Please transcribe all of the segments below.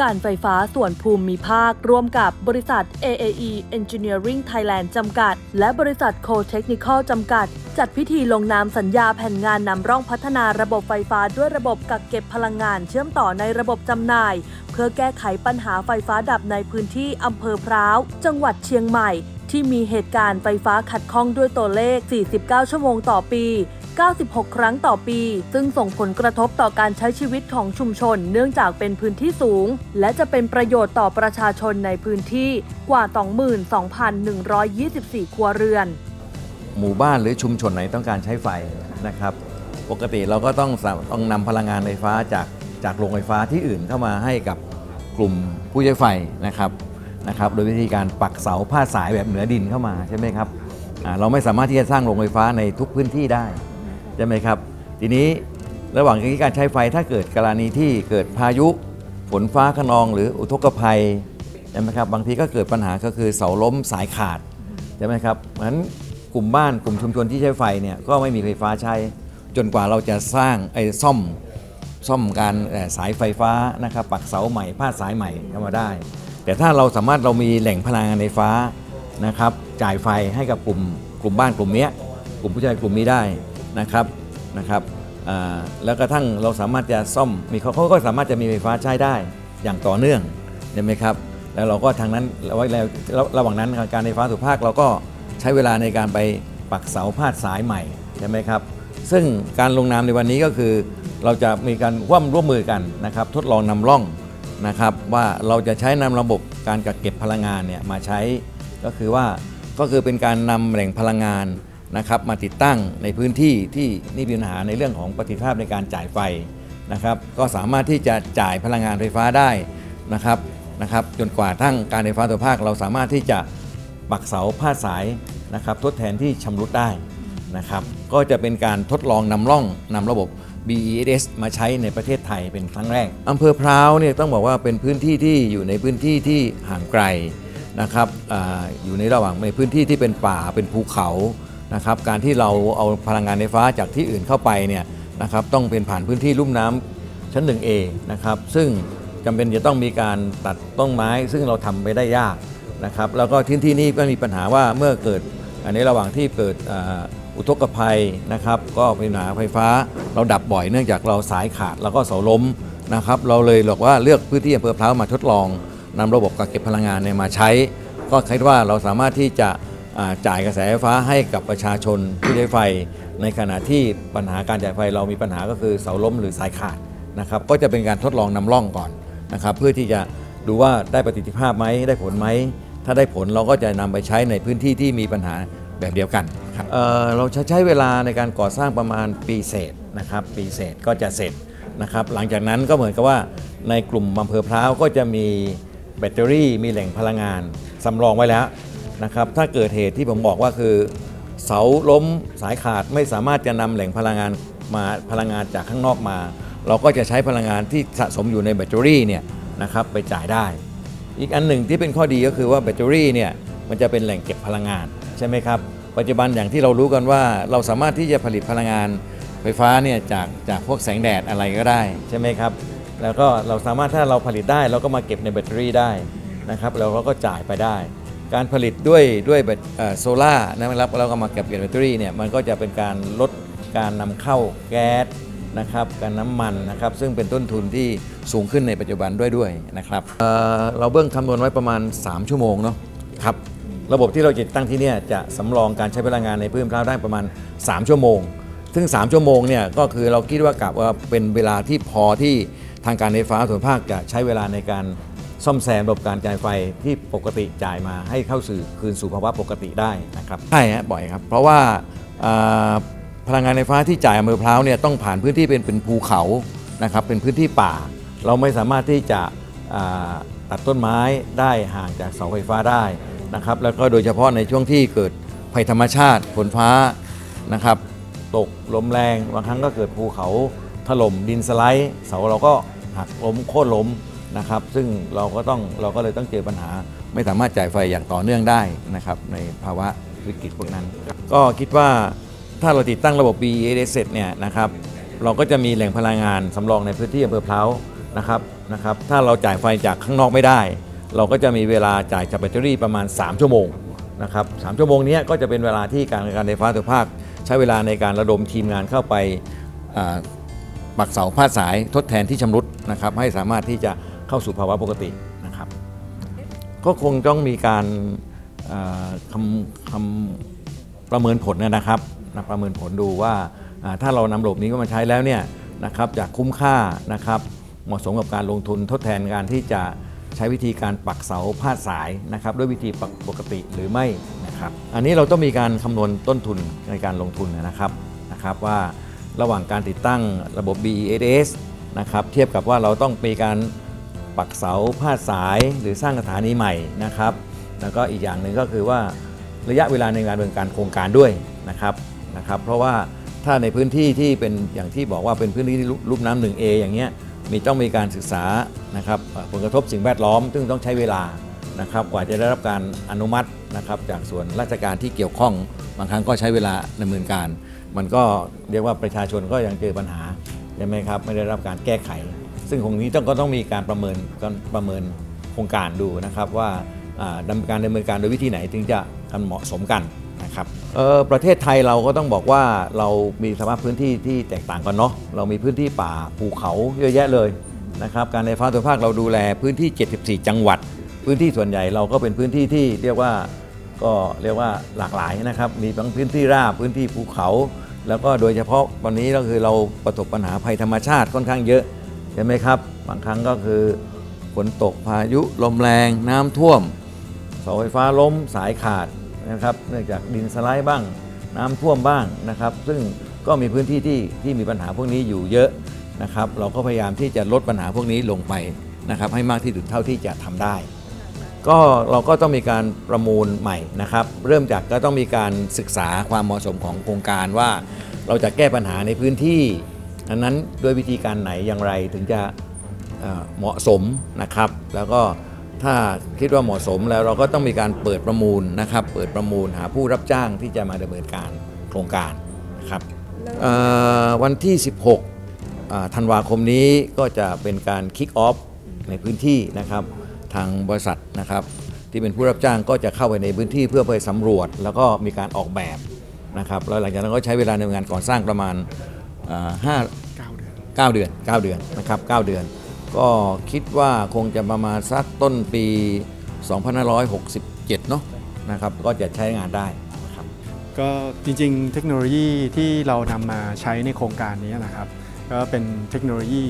การไฟฟ้าส่วนภูมิภาค ร่วมกับบริษัท AAE Engineering Thailand จำกัด และบริษัท Co Technical จำกัด จัดพิธีลงนามสัญญาแผ่นงานนำร่องพัฒนาระบบไฟฟ้าด้วยระบบกักเก็บพลังงานเชื่อมต่อในระบบจำหน่าย เพื่อแก้ไขปัญหาไฟฟ้าดับในพื้นที่อำเภอพร้าว จังหวัดเชียงใหม่ ที่มีเหตุการณ์ไฟฟ้าขัดข้องด้วยตัวเลข 49 ชั่วโมงต่อปี 96 ครั้งต่อปี ซึ่งส่งผลกระทบต่อการใช้ชีวิตของชุมชน เนื่องจากเป็นพื้นที่สูง และจะเป็นประโยชน์ต่อประชาชนในพื้นที่กว่า 22,124 ครัวเรือน หมู่บ้านหรือชุมชนไหนต้องการใช้ไฟนะครับ ปกติเราก็ต้องต้องนำพลังงานไฟฟ้าจากจากโรงไฟฟ้าที่อื่นเข้ามาให้กับกลุ่มผู้ใช้ไฟนะครับนะครับ โดยวิธีการปักเสาผ้าสายแบบเหนือดินเข้ามาใช่ไหมครับเราไม่สามารถที่จะสร้างโรงไฟฟ้าในทุกพื้นที่ได้ ช่ไหมครับ ทีนี้ระหว่างการใช้ไฟถ้าเกิดกรณีที่เกิดพายุฝนฟ้าขนองหรืออุทกภัยใช่ไหมครับบางทีก็เกิดปัญหาก็คือเสาล้มสายขาดใช่ไหมครับเพราะฉะนั้นกลุ่มบ้านกลุ่มชุมชนที่ใช้ไฟเนี่ยก็ไม่มีไฟฟ้าใช้จนกว่าเราจะสร้างไอ้ซ่อมซ่อมการสายไฟฟ้านะครับปักเสาใหม่พาดสายใหม่เข้ามาได้ แต่ถ้าเราสามารถเรามีแหล่งพลังงานไฟฟ้านะครับจ่ายไฟให้กับกลุ่มกลุ่มบ้านกลุ่มเนี้ยกลุ่มผู้ชายกลุ่มนี้ได้ นะครับนะครับแล้วกระทั่งเราสามารถจะซ่อมมีเขาเขาก็สามารถจะมีไฟฟ้าใช้ได้อย่างต่อเนื่องใช่ไหมครับแล้วเราก็ทางนั้นระหว่างแล้วระหว่างนั้นการไฟฟ้าส่วนภาคเราก็ใช้เวลาในการไปปักเสาพาดสายใหม่ใช่ไหมครับซึ่งการลงนามในวันนี้ก็คือ เราจะมีการร่วมร่วมมือกันนะครับ ทดลองนำร่องนะครับ ว่าเราจะใช้นำระบบการกักเก็บพลังงานเนี่ยมาใช้ก็คือว่าก็คือเป็นการนำแหล่งพลังงาน นะครับมาติดตั้งในพื้นที่ที่นี่มีปัญหาในเรื่องของประสิทธิภาพในการจ่ายไฟนะครับ ก็สามารถที่จะจ่ายพลังงานไฟฟ้าได้นะครับนะครับ จนกว่าทั้งการไฟฟ้าส่วนภาค เราสามารถที่จะปักเสาพาดสายนะครับ ทดแทนที่ชำรุดได้นะครับ ก็จะเป็นการทดลองนำร่องนำระบบ BES มาใช้ในประเทศไทยเป็นครั้งแรกอำเภอพร้าวเนี่ยต้องบอกว่าเป็นพื้นที่ที่อยู่ในพื้นที่ที่ห่างไกลนะครับออยู่ในระหว่างในพื้นที่ที่เป็นป่าเป็นภูเขา นะครับการที่เราเอาพลังงานไฟฟ้าจากที่อื่นเข้าไปเนี่ยนะครับต้องเป็นผ่านพื้นที่ลุ่มน้ำชั้น 1A นะครับซึ่งจำเป็นจะต้องมีการตัดต้นไม้ ซึ่งเราทำไปได้ยากนะครับแล้วก็ที่ที่นี่ก็มีปัญหาว่าเมื่อเกิดอันนี้ระหว่างที่เกิดอุทกภัยนะครับก็เป็นปัญหาไฟฟ้าเราดับบ่อยเนื่องจากเราสายขาดแล้วก็เสาล้มนะครับเราเลยบอกว่าเลือกพื้นที่อำเภอพร้าวมาทดลองนำระบบกักเก็บพลังงานเนี่ยมาใช้ ก็คิดว่าเราสามารถที่จะ จ่ายกระแสไฟฟ้าให้กับประชาชนผู้ใช้ไฟ ในขณะที่ปัญหาการจ่ายไฟเรามีปัญหาก็คือเสาล้มหรือสายขาดนะครับก็จะเป็นการทดลองนำร่องก่อนนะครับเพื่อที่จะดูว่าได้ประสิทธิภาพไหมได้ผลไหมถ้าได้ผลเราก็จะนำไปใช้ในพื้นที่ที่มีปัญหาแบบเดียวกันครับเเราจะใช้เวลาในการก่อสร้างประมาณปีเศษนะครับปีเศษก็จะเสร็จนะครับหลังจากนั้นก็เหมือนกับว่าในกลุ่มอำเภอพร้าวก็จะมีแบตเตอรี่มีแหล่งพลังงานสำรองไว้แล้ว นะครับถ้าเกิดเหตุที่ผมบอกว่าคือ เสาล้มสายขาดไม่สามารถจะนำแหล่งพลังงานมาพลังงานจากข้างนอกมา เราก็จะใช้พลังงานที่สะสมอยู่ในแบตเตอรี่เนี่ยนะครับไปจ่ายได้ อีกอันหนึ่งที่เป็นข้อดีก็คือว่าแบตเตอรี่เนี่ยมันจะเป็นแหล่งเก็บพลังงานใช่ไหมครับปัจจุบันอย่างที่เรารู้กันว่าเราสามารถที่จะผลิตพลังงานไฟฟ้าเนี่ยจากจากพวกแสงแดดอะไรก็ได้ใช่ไหมครับแล้วก็เราสามารถถ้าเราผลิตได้เราก็มาเก็บในแบตเตอรี่ได้นะครับแล้วเราก็จ่ายไปได้ การผลิตด้วยด้วยแบตเอ่อโซล่าร์นะครับแล้วก็มาเก็บเก็บแบตเตอรี่เนี่ยมันก็จะเป็นการลดการนำเข้าแก๊สนะครับการน้ำมันนะครับซึ่งเป็นต้นทุนที่สูงขึ้นในปัจจุบันด้วยด้วยนะครับเเราเบื้องคำนวณไว้ประมาณ 3 ชั่วโมงเนาะครับระบบที่เราจะติดตั้งที่นี่จะสำรองการใช้พลังงานในพื้นที่ได้ประมาณ 3 ชั่วโมง ซึ่ง 3 ชั่วโมงเนี่ยก็คือเราคิดว่ากะว่าเป็นเวลาที่พอที่ทางการไฟฟ้าส่วนภาคจะใช้เวลาในการ ซ่อมแซมระบบการจ่ายไฟที่ปกติจ่ายมาให้เข้าสู่คืนสู่ภาวะปกติได้นะครับใช่ฮะบ่อยครับ เพราะว่าพลังงานไฟฟ้าที่จ่ายอำเภอพร้าวเนี่ยต้องผ่านพื้นที่เป็นเป็นภูเขานะครับเป็นพื้นที่ป่า เราไม่สามารถที่จะตัดต้นไม้ได้ห่างจากเสาไฟฟ้าได้นะครับแล้วก็โดยเฉพาะในช่วงที่เกิดภัยธรรมชาติฝนฟ้านะครับตกลมแรงบางครั้งก็เกิดภูเขาถล่มดินสไลด์ เสาเราก็หักล้มโค่นล้ม นะครับ ซึ่งเราก็ต้องเราก็เลยต้องเจอปัญหา ไม่สามารถจ่ายไฟอย่างต่อเนื่องได้นะครับ ในภาวะวิกฤตพวกนั้น ก็คิดว่าถ้าเราติดตั้งระบบ BES เสร็จเนี่ยนะครับเราก็จะมีแหล่งพลังงานสำรองในพื้นที่อำเภอเพร้านะครับนะครับ ถ้าเราจ่ายไฟจากข้างนอกไม่ได้ เราก็จะมีเวลาจ่ายจากแบตเตอรี่ประมาณ 3 ชั่วโมงนะครับสามชั่วโมงนี้ก็จะเป็นเวลาที่การการไฟฟ้าส่วนภาค ใช้เวลาในการระดมทีมงานเข้าไปปักเสาพาสายทดแทนที่ชำรุดนะครับให้สามารถที่จะ เข้าสู่ภาวะปกตินะครับ ก็คงต้องมีการคำคำประเมินผลนะครับนะประเมินผลดูว่าถ้าเรานำระบบนี้มาใช้แล้วเนี่ยนะครับจะคุ้มค่านะครับเหมาะสมกับการลงทุนทดแทนการที่จะใช้วิธีการปักเสาพาดสายนะครับ ด้วยวิธีปักปกติหรือไม่นะครับ อันนี้เราต้องมีการคำนวณต้นทุนในการลงทุนนะครับนะครับ ว่าระหว่างการติดตั้งระบบ BESS นะครับเทียบกับว่าเราต้องมีการ ปักเสาพาดสายหรือสร้างสถานีใหม่นะครับ แล้วก็อีกอย่างหนึ่งก็คือว่าระยะเวลาในการดำเนินการโครงการด้วยนะครับนะครับ เพราะว่าถ้าในพื้นที่ที่เป็นอย่างที่บอกว่าเป็นพื้นที่ที่รูปน้ำหนึ่ง A อย่างเงี้ยมีต้องมีการศึกษานะครับผลกระทบสิ่งแวดล้อม ซึ่งต้องใช้เวลานะครับ กว่าจะได้รับการอนุมัตินะครับ จากส่วนราชการที่เกี่ยวข้อง บางครั้งก็ใช้เวลาดำเนินการ มันก็เรียกว่าประชาชนก็ยังเจอปัญหาใช่ไหมครับไม่ได้รับการแก้ไข ซึ่งตรงนี้ต้องก็ต้องมีการประเมินการประเมินโครงการดูนะครับว่าดำการดำเนินการโดยวิธีไหนถึงจะกันเหมาะสมกันนะครับประเทศไทยเราก็ต้องบอกว่าเรามีสภาพพื้นที่ที่แตกต่างกันเนาะเรามีพื้นที่ป่าภูเขาเยอะแยะเลยนะครับการไฟฟ้าส่วนภาคเราดูแลพื้นที่ 74 จังหวัด พื้นที่ส่วนใหญ่เราก็เป็นพื้นที่ที่เรียกว่าก็เรียกว่าหลากหลายนะครับมีทั้งพื้นที่ราบพื้นที่ภูเขา แล้วก็โดยเฉพาะวันนี้ก็คือเราประสบปัญหาภัยธรรมชาติค่อนข้างเยอะ ใช่ไหมครับ บางครั้งก็คือฝนตกพายุลมแรงน้ำท่วมเสาไฟฟ้าล้มสายขาดนะครับ เนื่องจากดินสไลด์บ้างน้ำท่วมบ้างนะครับ ซึ่งก็มีพื้นที่ที่ที่มีปัญหาพวกนี้อยู่เยอะนะครับ เราก็พยายามที่จะลดปัญหาพวกนี้ลงไปนะครับ ให้มากที่สุดเท่าที่จะทำได้ ก็เราก็ต้องมีการประมูลใหม่นะครับ เริ่มจากก็ต้องมีการศึกษาความเหมาะสมของโครงการว่า เราจะแก้ปัญหาในพื้นที่ อันนั้นด้วยวิธีการไหนอย่างไรถึงจะเอ่อเหมาะสมนะครับ แล้วก็ถ้าคิดว่าเหมาะสมแล้วเราก็ต้องมีการเปิดประมูลนะครับ เปิดประมูลหาผู้รับจ้างที่จะมาดำเนินการโครงการนะครับเอ่อวันที่ 16อ่าธันวาคมนี้ก็จะเป็นการคิกออฟในพื้นที่นะครับ ทางบริษัทนะครับ ที่เป็นผู้รับจ้างก็จะเข้าไปในพื้นที่เพื่อไปสำรวจ แล้วก็มีการออกแบบนะครับแล้วหลังจากนั้นก็ใช้เวลาในงานก่อสร้างประมาณ อ่าห้า9เดือน9เดือน9เดือนนะครับ9เดือน ก็คิดว่าคงจะประมาณสักต้นปี 2567 เนาะนะครับก็จะใช้งานได้นะครับก็จริงๆ เทคโนโลยีที่เรานำมาใช้ในโครงการนี้นะครับ ก็เป็นเทคโนโลยี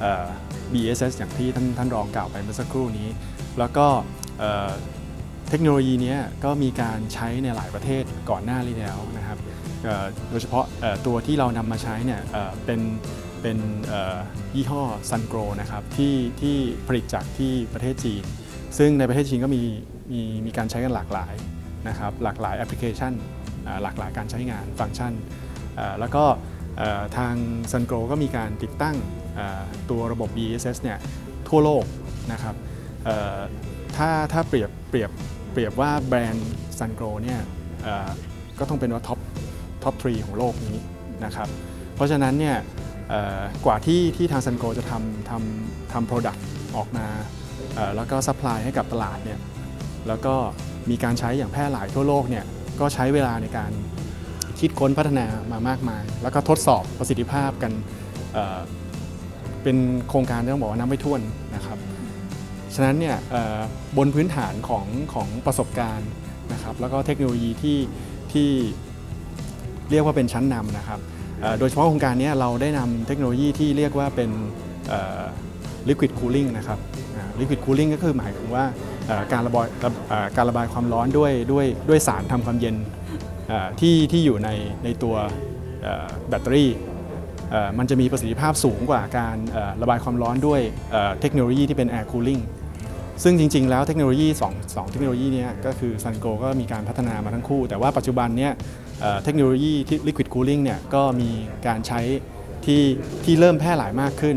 เอ่อ BSS อย่างที่ท่านท่านรองกล่าวไปเมื่อสักครู่นี้ แล้วก็เอ่อเทคโนโลยีเนี้ยก็มีการใช้ในหลายประเทศก่อนหน้านี้แล้วนะครับเอ่อ โดยเฉพาะตัวที่เรานำมาใช้เนี่ยเป็นเป็นยี่ห้อ Sungrow นะครับที่ที่ผลิตจากที่ประเทศจีน ซึ่งในประเทศจีนก็มีมีมีการใช้กันหลากหลายนะครับหลากหลายแอปพลิเคชันหลากหลายการใช้งานฟังก์ชัน แล้วก็ทาง Sungrow ก็มีการติดตั้งตัวระบบ BSS เนี่ยทั่วโลกนะครับถ้าถ้าเปรียบเปรียบเปรียบว่าแบรนด์ Sungrow เนี่ยก็ต้องเป็นว่าท็อป ท็อปทรีของโลกนี้นะครับ เพราะฉะนั้นเนี่ยกว่าที่ที่ทาง Sungrow จะทำทำทำ Product ออกมาแล้วก็ซัพพลายให้กับตลาดเนี่ยแล้วก็มีการใช้อย่างแพร่หลายทั่วโลกเนี่ยก็ใช้เวลาในการคิดค้นพัฒนามามากมาย แล้วก็ทดสอบประสิทธิภาพกันเเป็นโครงการที่ต้องบอกว่านับไม่ถ้วนนะครับ ฉะนั้นเนี่ยบนพื้นฐานของของประสบการณ์นะครับแล้วก็เทคโนโลยีที่ที่ เรียกว่าเป็นชั้นนำนะครับโดยเฉพาะโครงการนี้เราได้นำเทคโนโลยีที่เรียกว่าเป็น liquid cooling นะครับ liquid cooling ก็คือหมายถึงว่าการระบายการระบายความร้อนด้วยด้วยด้วยสารทำความเย็นที่ที่อยู่ในในตัวแบตเตอรี่มันจะมีประสิทธิภาพสูงกว่าการระบายความร้อนด้วยเทคโนโลยีที่เป็น air cooling ซึ่งจริง ๆ แล้วเทคโนโลยี2 2เทคโนโลยีนี้ก็คือ Sungo ก็มีการพัฒนามาทั้งคู่ แต่ว่าปัจจุบันเนี้ย เทคโนโลยีที่ liquid cooling เนี่ยก็มีการใช้ที่ที่เริ่มแพร่หลายมากขึ้น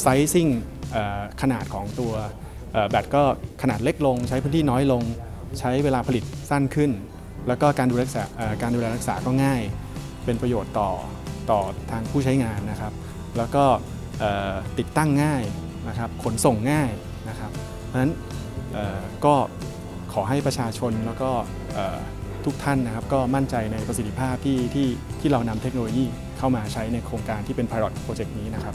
ไซซิ่งขนาดของตัวแบตก็ขนาดเล็กลง ใช้พื้นที่น้อยลง ใช้เวลาผลิตสั้นขึ้น แล้วก็การดูแลรักษาการดูแลรักษาก็ง่าย เป็นประโยชน์ต่อต่อทางผู้ใช้งานนะครับ แล้วก็ติดตั้งง่ายนะครับขนส่งง่ายนะครับ เพราะฉะนั้นก็ขอให้ประชาชนแล้วก็ ทุกท่านนะครับก็มั่นใจในประสิทธิภาพที่ที่ที่เรานำเทคโนโลยีเข้ามาใช้ในโครงการที่เป็น Pilot Project นี้นะครับ